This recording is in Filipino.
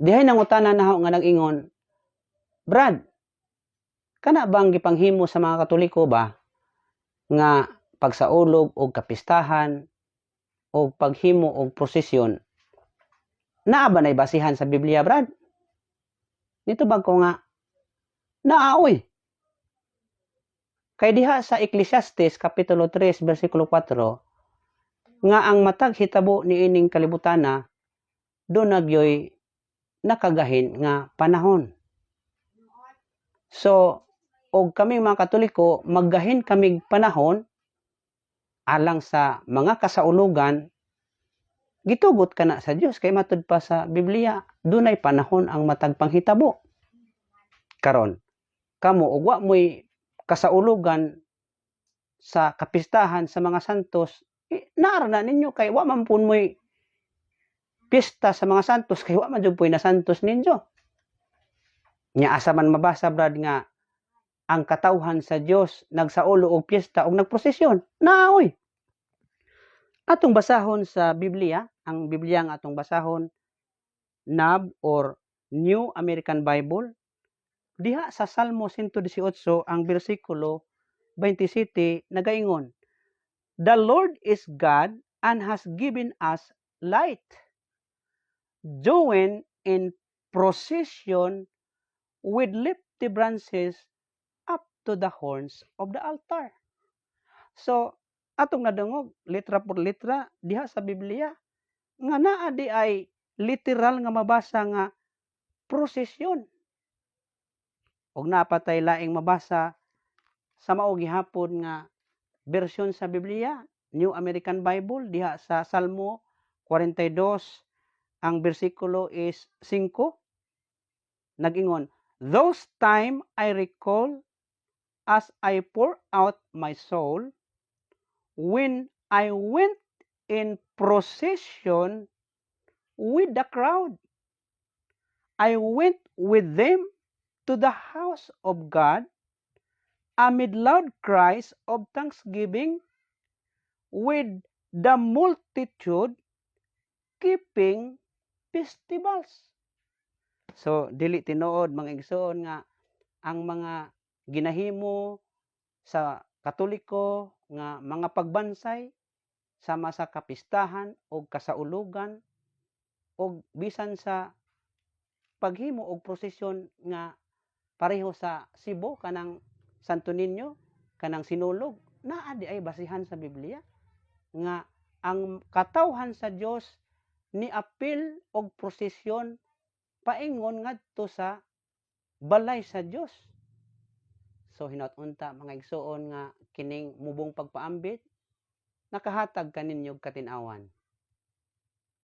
dihay nangutana na nga nag-ingon, Brad, kana bang gipanghimo sa mga Katoliko ba nga pagsaulog o kapistahan o paghimo og prosesyon naa ba nay basihan sa Biblia, Brad? Nito bag ko nga naaoy. Kay diha sa Ecclesiastes kapitulo 3 bersikulo 4 nga ang matag hitabo ni ining kalibutana do nagyoy nakagahin nga panahon. So, og kami mga Katoliko, maggahin kamig panahon alang sa mga kasaulugan gitugot ka na sa Dios kay matud pa sa Biblia dunay panahon ang matag panghitabo karon kamo ug wa mo'y kasaulugan sa kapistahan sa mga santos eh, naara na ninyo kay wa man pun mo'y pista sa mga santos kay wa man jud na santos ninyo. Nya asa man mabasa brad nga ang katawhan sa Dios nagsaulo og piyesta og nagprosesyon naoy atong basahon sa Biblia, ang Biblia nga atong basahon, NAB or New American Bible, diha sa Salmo 118 ang bersikulo 27 nagaingon, The Lord is God and has given us light, join in procession with lifty branches up to the horns of the altar. So, atong nadungog litra por litra diha sa Biblia nga naa di ay literal nga mabasa nga prosesyon og napatay laing mabasa sa mao gihapon nga bersyon sa Biblia New American Bible diha sa Salmo 42 ang bersikulo is 5 nagingon those time I recall as I pour out my soul when I went in procession with the crowd. I went with them to the house of God amid loud cries of thanksgiving with the multitude keeping festivals. So, dili tinuod mga igsoon nga ang mga ginahimo sa Katoliko nga mga pagbansay sama sa kapistahan o kasaulugan o bisan sa paghimo og prosesyon nga pareho sa Cebu kanang Santo Niño kanang sinulog naa di ay basihan sa Biblia nga ang katawhan sa Dios ni apil og prosesyon paingon ngadto sa balay sa Dios So hinat-unta mga igsoon nga kining mubong pagpaambit nakahatag kaninyo katinawan.